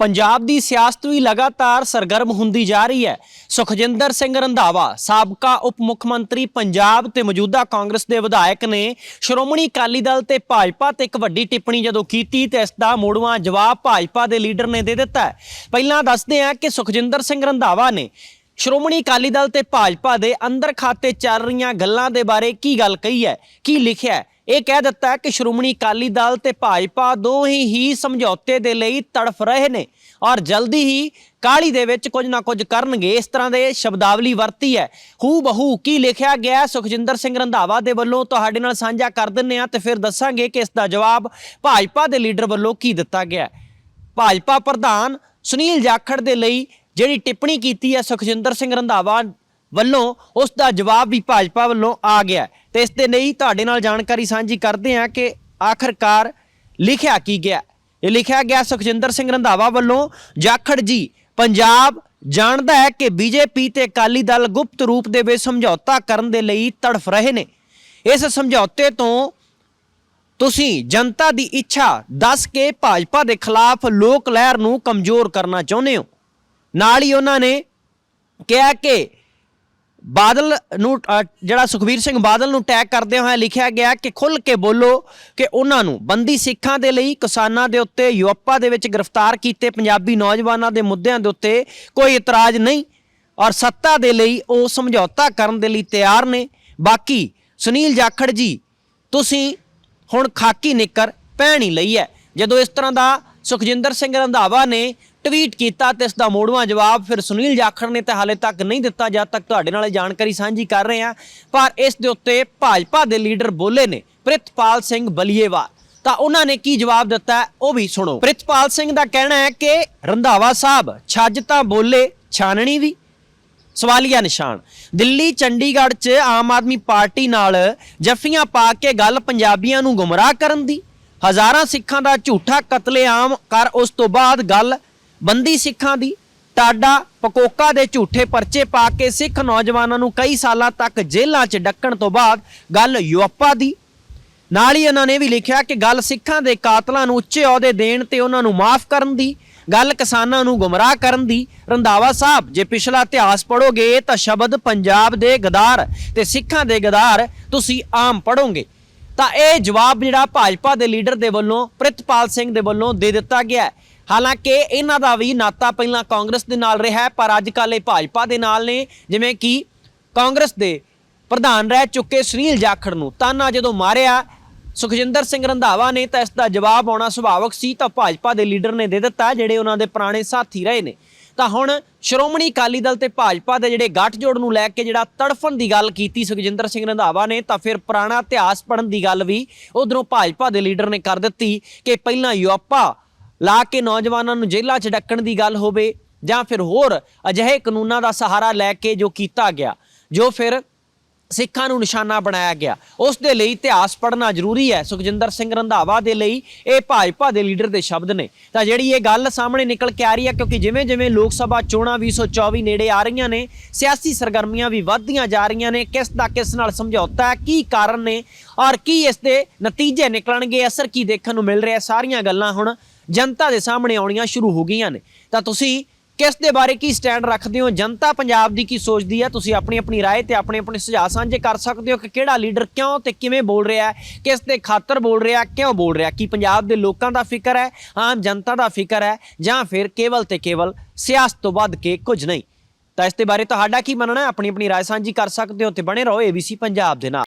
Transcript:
ਪੰਜਾਬ ਦੀ ਸਿਆਸਤ ਵੀ ਲਗਾਤਾਰ ਸਰਗਰਮ ਹੁੰਦੀ ਜਾ ਰਹੀ ਹੈ। ਸੁਖਜਿੰਦਰ ਸਿੰਘ ਰੰਧਾਵਾ, ਸਾਬਕਾ ਉਪ ਮੁੱਖ ਮੰਤਰੀ ਪੰਜਾਬ ਤੇ ਮੌਜੂਦਾ ਕਾਂਗਰਸ ਦੇ ਵਿਧਾਇਕ ਨੇ ਸ਼੍ਰੋਮਣੀ ਅਕਾਲੀ ਦਲ ਤੇ ਭਾਜਪਾ ਤੇ ਇੱਕ ਵੱਡੀ ਟਿੱਪਣੀ ਜਦੋਂ ਕੀਤੀ ਤੇ ਇਸ ਦਾ ਮੋੜਵਾਂ ਜਵਾਬ ਭਾਜਪਾ ਦੇ ਲੀਡਰ ਨੇ ਦੇ ਦਿੱਤਾ ਪਹਿਲਾਂ ਦੱਸਦੇ ਹਾਂ ਕਿ ਸੁਖਜਿੰਦਰ ਸਿੰਘ ਰੰਧਾਵਾ ਨੇ ਸ਼੍ਰੋਮਣੀ ਅਕਾਲੀ ਦਲ ਤੇ ਭਾਜਪਾ ਦੇ ਅੰਦਰ ਖਾਤੇ ਚੱਲ ਰਹੀਆਂ ਗੱਲਾਂ ਦੇ ਬਾਰੇ ਕੀ ਗੱਲ ਕਹੀ ਹੈ, ਕੀ ਲਿਖਿਆ ਹੈ ਇਹ ਕਹਿ ਦਿੱਤਾ ਕਿ ਸ਼੍ਰੋਮਣੀ ਅਕਾਲੀ ਦਲ ਤੇ ਭਾਜਪਾ ਦੋਹੇ ਹੀ ਸਮਝੌਤੇ ਦੇ ਲਈ ਤੜਫ ਰਹੇ ਨੇ ਔਰ ਜਲਦੀ ਹੀ ਕਾਲੀ ਦੇ ਵਿੱਚ ਕੁਝ ਨਾ ਕੁਝ ਕਰਨਗੇ। ਇਸ ਤਰ੍ਹਾਂ ਦੇ ਸ਼ਬਦਾਵਲੀ ਵਰਤੀ ਹੈ। ਹੂ ਬਹੂ ਕੀ ਲਿਖਿਆ ਗਿਆ? ਸੁਖਜਿੰਦਰ ਸਿੰਘ ਰੰਧਾਵਾ ਦੇ ਵੱਲੋਂ ਤੁਹਾਡੇ ਨਾਲ ਸਾਂਝਾ ਕਰ ਦਿੰਨੇ ਆ ਤੇ ਫਿਰ ਦੱਸਾਂਗੇ ਕਿ ਇਸ ਦਾ ਜਵਾਬ ਭਾਜਪਾ ਦੇ ਲੀਡਰ ਵੱਲੋਂ ਕੀ ਦਿੱਤਾ ਗਿਆ ਭਾਜਪਾ ਪ੍ਰਧਾਨ ਸੁਨੀਲ ਜਾਖੜ ਦੇ ਲਈ ਜਿਹੜੀ ਟਿੱਪਣੀ ਕੀਤੀ ਹੈ ਸੁਖਜਿੰਦਰ ਸਿੰਘ ਰੰਧਾਵਾ ਵੱਲੋਂ, ਉਸ ਦਾ ਜਵਾਬ ਵੀ ਭਾਜਪਾ ਵੱਲੋਂ ਆ ਗਿਆ ਤੇ ਇਸ ਦੇ ਲਈ ਤੁਹਾਡੇ ਨਾਲ ਜਾਣਕਾਰੀ ਸਾਂਝੀ ਕਰਦੇ ਹਾਂ ਕਿ ਆਖਰਕਾਰ ਲਿਖਿਆ ਕੀ ਗਿਆ। ਇਹ ਲਿਖਿਆ ਗਿਆ ਸੁਖਜਿੰਦਰ ਸਿੰਘ ਰੰਧਾਵਾ ਵੱਲੋਂ, ਜਾਖੜ ਜੀ, ਪੰਜਾਬ ਜਾਣਦਾ ਹੈ ਕਿ ਬੀਜੇਪੀ ਤੇ ਅਕਾਲੀ ਦਲ ਗੁਪਤ ਰੂਪ ਦੇ ਵਿੱਚ ਸਮਝੌਤਾ ਕਰਨ ਦੇ ਲਈ ਤੜਫ ਰਹੇ ਨੇ। ਇਸ ਸਮਝੌਤੇ ਤੋਂ ਤੁਸੀਂ ਜਨਤਾ ਦੀ ਇੱਛਾ ਦੱਸ ਕੇ ਭਾਜਪਾ ਦੇ ਖਿਲਾਫ ਲੋਕ ਲਹਿਰ ਨੂੰ ਕਮਜ਼ੋਰ ਕਰਨਾ ਚਾਹੁੰਦੇ ਹੋ। ਨਾਲ ਹੀ ਉਹਨਾਂ ਨੇ ਕਿਹਾ ਕਿ ਬਾਦਲ ਨੂੰ ਅ, ਜਿਹੜਾ ਸੁਖਬੀਰ ਸਿੰਘ ਬਾਦਲ ਨੂੰ ਟੈਗ ਕਰਦੇ ਹੋਏ ਲਿਖਿਆ ਗਿਆ ਕਿ ਖੁੱਲ ਕੇ ਬੋਲੋ ਕਿ ਉਹਨਾਂ ਨੂੰ ਬੰਦੀ ਸਿੱਖਾਂ ਦੇ ਲਈ ਕਿਸਾਨਾਂ ਦੇ ਉੱਤੇ ਯੂਰਪਾ ਦੇ ਵਿੱਚ ਗ੍ਰਿਫਤਾਰ ਕੀਤੇ ਪੰਜਾਬੀ ਨੌਜਵਾਨਾਂ ਦੇ ਮੁੱਦਿਆਂ ਦੇ ਉੱਤੇ ਕੋਈ ਇਤਰਾਜ਼ ਨਹੀਂ ਔਰ ਸੱਤਾ ਦੇ ਲਈ ਉਹ ਸਮਝੌਤਾ ਕਰਨ ਦੇ ਲਈ ਤਿਆਰ ਨੇ। ਬਾਕੀ ਸੁਨੀਲ ਜਾਖੜ ਜੀ ਤੁਸੀਂ ਹੁਣ ਖਾਕੀ ਨਿੱਕਰ ਪਹਿਣ ਹੀ ਲਈ ਹੈ। ਜਦੋਂ ਇਸ ਤਰ੍ਹਾਂ ਦਾ ਸੁਖਜਿੰਦਰ ਸਿੰਘ ਰੰਧਾਵਾ ਨੇ ਟਵੀਟ ਕੀਤਾ ਤੇ ਇਸ ਦਾ ਮੋੜਵਾਂ ਜਵਾਬ ਫਿਰ ਸੁਨੀਲ ਜਾਖੜ ਨੇ ਤਾਂ ਹਾਲੇ ਤੱਕ ਨਹੀਂ ਦਿੱਤਾ, ਜਦ ਤੱਕ ਤੁਹਾਡੇ ਨਾਲ ਜਾਣਕਾਰੀ ਸਾਂਝੀ ਕਰ ਰਹੇ ਹਾਂ। ਪਰ ਇਸ ਦੇ ਉੱਤੇ ਭਾਜਪਾ ਦੇ ਲੀਡਰ ਬੋਲੇ ਨੇ ਪ੍ਰਿਤਪਾਲ ਸਿੰਘ ਬਲੀਏਵਾਲ। ਤਾਂ ਉਹਨਾਂ ਨੇ ਕੀ ਜਵਾਬ ਦਿੱਤਾ ਉਹ ਵੀ ਸੁਣੋ। ਪ੍ਰਿਤਪਾਲ ਸਿੰਘ ਦਾ ਕਹਿਣਾ ਹੈ ਕਿ ਰੰਧਾਵਾ ਸਾਹਿਬ, ਛੱਜ ਤਾਂ ਬੋਲੇ, ਛਾਨਣੀ ਵੀ। ਸਵਾਲੀਆ ਨਿਸ਼ਾਨ। ਦਿੱਲੀ, ਚੰਡੀਗੜ੍ਹ 'ਚ ਆਮ ਆਦਮੀ ਪਾਰਟੀ ਨਾਲ ਜੱਫੀਆਂ ਪਾ ਕੇ ਗੱਲ ਪੰਜਾਬੀਆਂ ਨੂੰ ਗੁੰਮਰਾਹ ਕਰਨ ਦੀ। ਹਜ਼ਾਰਾਂ ਸਿੱਖਾਂ ਦਾ ਝੂਠਾ ਕਤਲੇਆਮ ਕਰ ਉਸ ਤੋਂ ਬਾਅਦ ਗੱਲ ਬੰਦੀ ਸਿੱਖਾਂ ਦੀ, ਟਾਡਾ ਪਕੋਕਾ ਦੇ ਝੂਠੇ ਪਰਚੇ ਪਾ ਕੇ ਸਿੱਖ ਨੌਜਵਾਨਾਂ ਨੂੰ ਕਈ ਸਾਲਾਂ ਤੱਕ ਜੇਲ੍ਹਾਂ 'ਚ ਡੱਕਣ ਤੋਂ ਬਾਅਦ ਗੱਲ ਯੂਪਾ ਦੀ। ਨਾਲ ਹੀ ਉਹਨਾਂ ਨੇ ਵੀ ਲਿਖਿਆ ਕਿ ਗੱਲ ਸਿੱਖਾਂ ਦੇ ਕਾਤਲਾਂ ਨੂੰ ਉੱਚੇ ਅਹੁਦੇ ਦੇਣ ਤੇ ਉਹਨਾਂ ਨੂੰ ਮਾਫ ਕਰਨ ਦੀ, ਗੱਲ ਕਿਸਾਨਾਂ ਨੂੰ ਗੁੰਮਰਾਹ ਕਰਨ ਦੀ। ਰੰਧਾਵਾ ਸਾਹਿਬ, ਜੇ ਪਿਛਲਾ ਇਤਿਹਾਸ ਪੜੋਗੇ ਤਾਂ ਸ਼ਬਦ ਪੰਜਾਬ ਦੇ ਗਦਾਰ ਤੇ ਸਿੱਖਾਂ ਦੇ ਗਦਾਰ ਤੁਸੀਂ ਆਮ ਪੜੋਗੇ ਤਾਂ ਇਹ ਜਵਾਬ ਜਿਹੜਾ ਭਾਜਪਾ ਦੇ ਲੀਡਰ ਦੇ ਵੱਲੋਂ, ਪ੍ਰਿਤਪਾਲ ਸਿੰਘ ਦੇ ਵੱਲੋਂ ਦੇ ਦਿੱਤਾ ਗਿਆ ਹਾਲਾਂਕਿ ਇਹਨਾਂ ਦਾ ਵੀ ਨਾਤਾ ਪਹਿਲਾਂ ਕਾਂਗਰਸ ਦੇ ਨਾਲ ਰਿਹਾ ਹੈ, ਪਰ ਅੱਜ ਕੱਲ੍ਹ ਇਹ ਭਾਜਪਾ ਦੇ ਨਾਲ ਨੇ ਜਿਵੇਂ ਕਿ ਕਾਂਗਰਸ ਦੇ ਪ੍ਰਧਾਨ ਰਹਿ ਚੁੱਕੇ ਸੁਨੀਲ ਜਾਖੜ ਨੂੰ ਤਾਨਾ ਜਦੋਂ ਮਾਰਿਆ ਸੁਖਜਿੰਦਰ ਸਿੰਘ ਰੰਧਾਵਾ ਨੇ ਤਾਂ ਇਸ ਦਾ ਜਵਾਬ ਆਉਣਾ ਸੁਭਾਵਕ ਸੀ ਤਾਂ ਭਾਜਪਾ ਦੇ ਲੀਡਰ ਨੇ ਦੇ ਦਿੱਤਾ ਜਿਹੜੇ ਉਹਨਾਂ ਦੇ ਪੁਰਾਣੇ ਸਾਥੀ ਰਹੇ ਨੇ। ਤਾਂ ਹੁਣ ਸ਼੍ਰੋਮਣੀ ਅਕਾਲੀ ਦਲ ਤੇ ਭਾਜਪਾ ਦੇ ਜਿਹੜੇ ਗੱਠਜੋੜ ਨੂੰ ਲੈ ਕੇ ਜਿਹੜਾ ਤੜਫਣ ਦੀ ਗੱਲ ਕੀਤੀ ਸੁਖਜਿੰਦਰ ਸਿੰਘ ਰੰਧਾਵਾ ਨੇ ਤਾਂ ਫਿਰ ਪੁਰਾਣਾ ਇਤਿਹਾਸ ਪੜਨ ਦੀ ਗੱਲ ਵੀ ਉਧਰੋਂ ਭਾਜਪਾ ਦੇ ਲੀਡਰ ਨੇ ਕਰ ਦਿੱਤੀ ਕਿ ਪਹਿਲਾਂ ਯੂਪਾ ਲਾ ਕੇ ਨੌਜਵਾਨਾਂ ਨੂੰ ਜੇਲ੍ਹਾਂ 'ਚ ਡੱਕਣ ਦੀ ਗੱਲ ਹੋਵੇ ਜਾਂ ਫਿਰ ਹੋਰ ਅਜਿਹੇ ਕਾਨੂੰਨਾਂ ਦਾ ਸਹਾਰਾ ਲੈ ਕੇ ਜੋ ਕੀਤਾ ਗਿਆ, ਜੋ ਫਿਰ ਸਿੱਖਾਂ ਨੂੰ ਨਿਸ਼ਾਨਾ ਬਣਾਇਆ ਗਿਆ। ਉਸ ਦੇ ਲਈ ਇਤਿਹਾਸ ਪੜ੍ਹਨਾ ਜ਼ਰੂਰੀ ਹੈ। ਸੁਖਜਿੰਦਰ ਸਿੰਘ ਰੰਧਾਵਾ ਦੇ ਲਈ ਇਹ ਭਾਜਪਾ ਦੇ ਲੀਡਰ ਦੇ ਸ਼ਬਦ ਨੇ। ਤਾਂ ਜਿਹੜੀ ਇਹ ਗੱਲ ਸਾਹਮਣੇ ਨਿਕਲ ਕੇ ਆ ਰਹੀ ਹੈ, ਕਿਉਂਕਿ ਜਿਵੇਂ ਜਿਵੇਂ ਲੋਕ ਸਭਾ ਚੋਣਾਂ 2024 ਨੇੜੇ ਆ ਰਹੀਆਂ ਨੇ, ਸਿਆਸੀ ਸਰਗਰਮੀਆਂ ਵੀ ਵੱਧਦੀਆਂ ਜਾ ਰਹੀਆਂ ਨੇ। ਕਿਸ ਦਾ ਕਿਸ ਨਾਲ ਸਮਝੌਤਾ ਹੈ, ਕੀ ਕਾਰਨ ਨੇ, ਔਰ ਕੀ ਇਸ ਦੇ ਨਤੀਜੇ ਨਿਕਲਣਗੇ, ਅਸਰ ਕੀ ਦੇਖਣ ਨੂੰ ਮਿਲ ਰਿਹਾ, ਸਾਰੀਆਂ ਗੱਲਾਂ ਹੁਣ ਜਨਤਾ ਦੇ ਸਾਹਮਣੇ ਆਉਣੀਆਂ ਸ਼ੁਰੂ ਹੋ ਗਈਆਂ ਨੇ। ਤਾਂ ਤੁਸੀਂ ਕਿਸ ਦੇ ਬਾਰੇ ਕੀ ਸਟੈਂਡ ਰੱਖਦੇ ਹੋ ਜਨਤਾ ਪੰਜਾਬ ਦੀ ਕੀ ਸੋਚਦੀ ਹੈ ਤੁਸੀਂ ਆਪਣੀ ਆਪਣੀ رائے ਤੇ ਆਪਣੇ ਆਪਣੇ ਸੁਝਾਅ ਸਾਂਝੇ ਕਰ ਸਕਦੇ ਹੋ ਕਿ ਕਿਹੜਾ ਲੀਡਰ ਕਿਉਂ ਤੇ ਕਿਵੇਂ ਬੋਲ ਰਿਹਾ ਹੈ ਕਿਸ ਦੇ ਖਾਤਰ ਬੋਲ ਰਿਹਾ ਕਿਉਂ ਬੋਲ ਰਿਹਾ ਕੀ ਪੰਜਾਬ ਦੇ ਲੋਕਾਂ ਦਾ ਫਿਕਰ ਹੈ ਆਮ ਜਨਤਾ ਦਾ ਫਿਕਰ ਹੈ ਜਾਂ ਫਿਰ ਕੇਵਲ ਤੇ ਕੇਵਲ ਸਿਆਸਤ ਤੋਂ ਵੱਧ ਕੇ ਕੁਝ ਨਹੀਂ ਤਾਂ ਇਸ ਦੇ ਬਾਰੇ ਤੁਹਾਡਾ ਕੀ ਮੰਨਣਾ ਹੈ ਆਪਣੀ ਆਪਣੀ رائے ਸਾਂਝੀ ਕਰ ਸਕਦੇ ਹੋ ਤੇ ਬਣੇ ਰਹੋ ABC ਪੰਜਾਬ ਦੇ ਨਾਲ